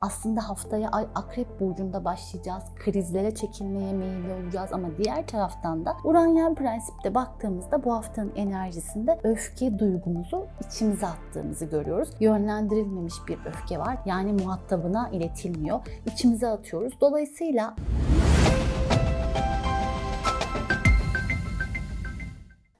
Aslında haftaya ay akrep burcunda başlayacağız. Krizlere çekilmeye meyilli olacağız ama diğer taraftan da Uranyen prensipte baktığımızda bu haftanın enerjisinde öfke duygumuzu içimize attığımızı görüyoruz. Yönlendirilmemiş bir öfke var. Yani muhatabına iletilmiyor. İçimize atıyoruz. Dolayısıyla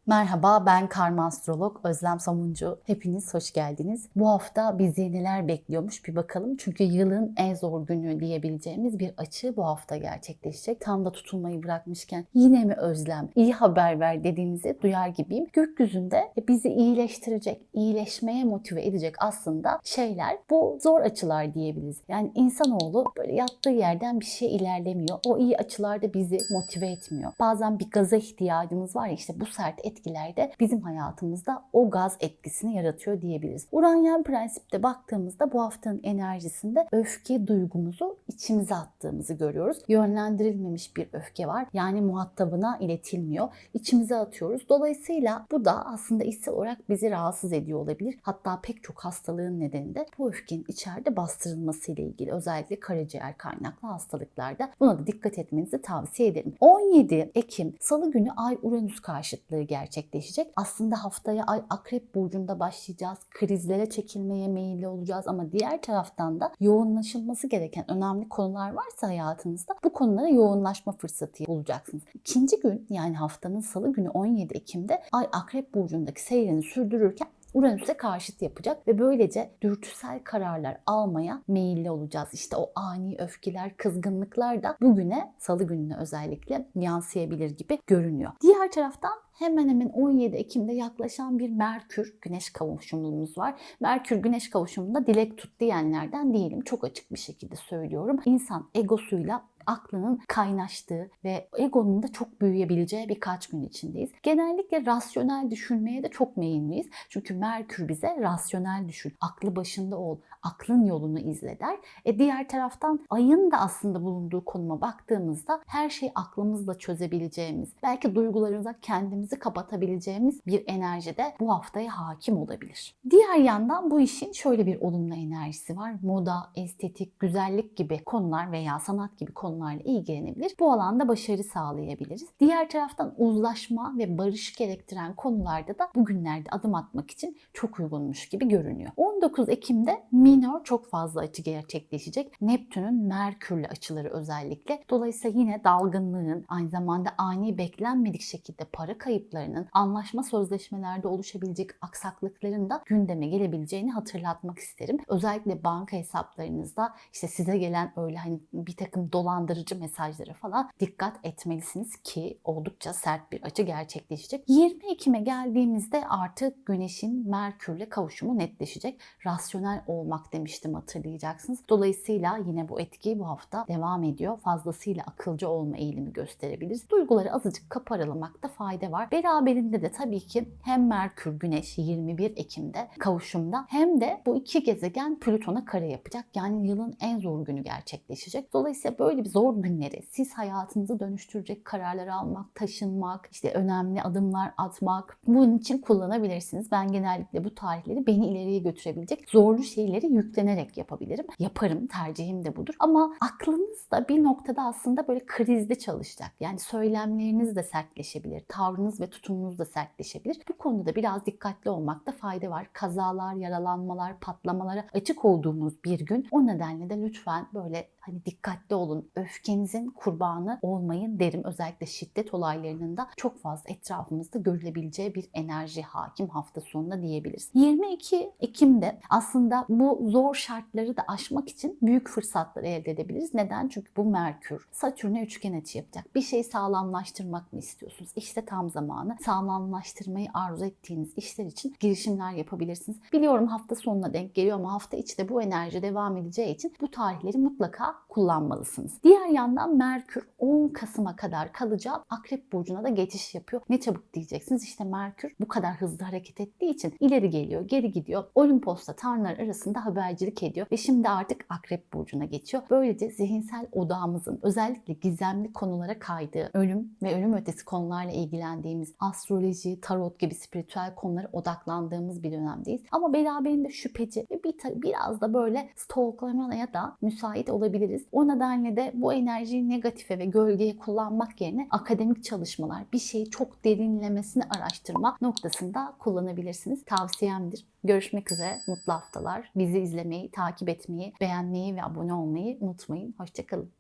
Merhaba ben karma astrolog Özlem Samuncu. Hepiniz hoş geldiniz. Bu hafta bizi neler bekliyormuş bir bakalım. Çünkü yılın en zor günü diyebileceğimiz bir açı bu hafta gerçekleşecek. Tam da tutulmayı bırakmışken yine mi Özlem iyi haber ver dediğinizi duyar gibiyim. Gökyüzünde bizi iyileştirecek, iyileşmeye motive edecek aslında şeyler bu zor açılar diyebiliriz. Yani insanoğlu böyle yattığı yerden bir şey ilerlemiyor. O iyi açılar da bizi motive etmiyor. Bazen bir gaza ihtiyacımız var ya işte bu sert etkilerde bizim hayatımızda o gaz etkisini yaratıyor diyebiliriz. Uranyen prensipte baktığımızda bu haftanın enerjisinde öfke duygumuzu içimize attığımızı görüyoruz. Yönlendirilmemiş bir öfke var. Yani muhatabına iletilmiyor. İçimize atıyoruz. Dolayısıyla bu da aslında içsel olarak bizi rahatsız ediyor olabilir. Hatta pek çok hastalığın nedeni de bu öfkenin içeride bastırılması ile ilgili. Özellikle karaciğer kaynaklı hastalıklarda buna da dikkat etmenizi tavsiye ederim. 17 Ekim Salı günü Ay Uranüs karşıtlığı gerçekleşecek. Aslında haftaya Ay Akrep Burcu'nda başlayacağız. Krizlere çekilmeye meyilli olacağız ama diğer taraftan da yoğunlaşılması gereken önemli konular varsa hayatınızda bu konulara yoğunlaşma fırsatı bulacaksınız. İkinci gün yani haftanın salı günü 17 Ekim'de Ay Akrep Burcu'ndaki seyrini sürdürürken Uranüs'e karşıt yapacak ve böylece dürtüsel kararlar almaya meyilli olacağız. İşte o ani öfkeler, kızgınlıklar da bugüne, salı gününe özellikle yansıyabilir gibi görünüyor. Diğer taraftan hemen hemen 17 Ekim'de yaklaşan bir Merkür Güneş kavuşumumuz var. Merkür Güneş kavuşumunda dilek tut diyenlerden değilim. Çok açık bir şekilde söylüyorum. İnsan egosuyla aklının kaynaştığı ve egonun da çok büyüyebileceği birkaç gün içindeyiz. Genellikle rasyonel düşünmeye de çok meyilliyiz. Çünkü Merkür bize rasyonel düşün, aklı başında ol, aklın yolunu izle der. E diğer taraftan ayın da aslında bulunduğu konuma baktığımızda her şeyi aklımızla çözebileceğimiz, belki duygularımıza kendimizi kapatabileceğimiz bir enerji de bu haftaya hakim olabilir. Diğer yandan bu işin şöyle bir olumlu enerjisi var. Moda, estetik, güzellik gibi konular veya sanat gibi konularla ilgilenebilir. Bu alanda başarı sağlayabiliriz. Diğer taraftan uzlaşma ve barış gerektiren konularda da bugünlerde adım atmak için çok uygunmuş gibi görünüyor. 19 Ekim'de minor çok fazla açı gerçekleşecek. Neptün'ün Merkür'le açıları özellikle. Dolayısıyla yine dalgınlığın, aynı zamanda ani beklenmedik şekilde para kayıplarının, anlaşma sözleşmelerde oluşabilecek aksaklıkların da gündeme gelebileceğini hatırlatmak isterim. Özellikle banka hesaplarınızda işte size gelen öyle hani bir takım dolandırıcı mesajlara falan dikkat etmelisiniz ki oldukça sert bir açı gerçekleşecek. 20 Ekim'e geldiğimizde artık Güneş'in Merkür'le kavuşumu netleşecek. Rasyonel olmak demiştim hatırlayacaksınız. Dolayısıyla yine bu etki bu hafta devam ediyor. Fazlasıyla akılcı olma eğilimi gösterebiliriz. Duyguları azıcık kaparalamakta fayda var. Beraberinde de tabii ki hem Merkür Güneş 21 Ekim'de kavuşumda hem de bu iki gezegen Plüton'a kare yapacak. Yani yılın en zor günü gerçekleşecek. Dolayısıyla böyle bir zor günleri siz hayatınızı dönüştürecek kararlar almak, taşınmak, işte önemli adımlar atmak bunun için kullanabilirsiniz. Ben genellikle bu tarihleri beni ileriye götürebilecek zorlu şeyleri yüklenerek yapabilirim. Yaparım, tercihim de budur. Ama aklınız da bir noktada aslında böyle krizde çalışacak. Yani söylemleriniz de sertleşebilir, tavrınız ve tutumunuz da sertleşebilir. Bu konuda biraz dikkatli olmakta fayda var. Kazalar, yaralanmalar, patlamalara açık olduğumuz bir gün. O nedenle de lütfen böyle hani dikkatli olun. Öfkenizin kurbanı olmayın derim. Özellikle şiddet olaylarının da çok fazla etrafımızda görülebileceği bir enerji hakim hafta sonunda diyebiliriz. 22 Ekim'de aslında bu zor şartları da aşmak için büyük fırsatlar elde edebiliriz. Neden? Çünkü bu Merkür Satürn'e üçgen açı yapacak. Bir şeyi sağlamlaştırmak mı istiyorsunuz? İşte tam zamanı. Sağlamlaştırmayı arzu ettiğiniz işler için girişimler yapabilirsiniz. Biliyorum hafta sonuna denk geliyor ama hafta içi de bu enerji devam edeceği için bu tarihleri mutlaka kullanmalısınız. Diğer yandan Merkür 10 Kasım'a kadar kalacağı Akrep Burcu'na da geçiş yapıyor. Ne çabuk diyeceksiniz işte Merkür bu kadar hızlı hareket ettiği için ileri geliyor, geri gidiyor. Olimpos'ta tanrılar arasında habercilik ediyor ve şimdi artık Akrep Burcu'na geçiyor. Böylece zihinsel odağımızın özellikle gizemli konulara kaydığı, ölüm ve ölüm ötesi konularla ilgilendiği ilgilendiğimiz, astroloji, tarot gibi spiritüel konulara odaklandığımız bir dönemdeyiz. Ama beraberinde şüpheci ve bir biraz da böyle stalklamaya da müsait olabiliriz. O nedenle de bu enerjiyi negatife ve gölgeye kullanmak yerine akademik çalışmalar, bir şeyi çok derinlemesine araştırma noktasında kullanabilirsiniz. Tavsiyemdir. Görüşmek üzere. Mutlu haftalar. Bizi izlemeyi, takip etmeyi, beğenmeyi ve abone olmayı unutmayın. Hoşçakalın.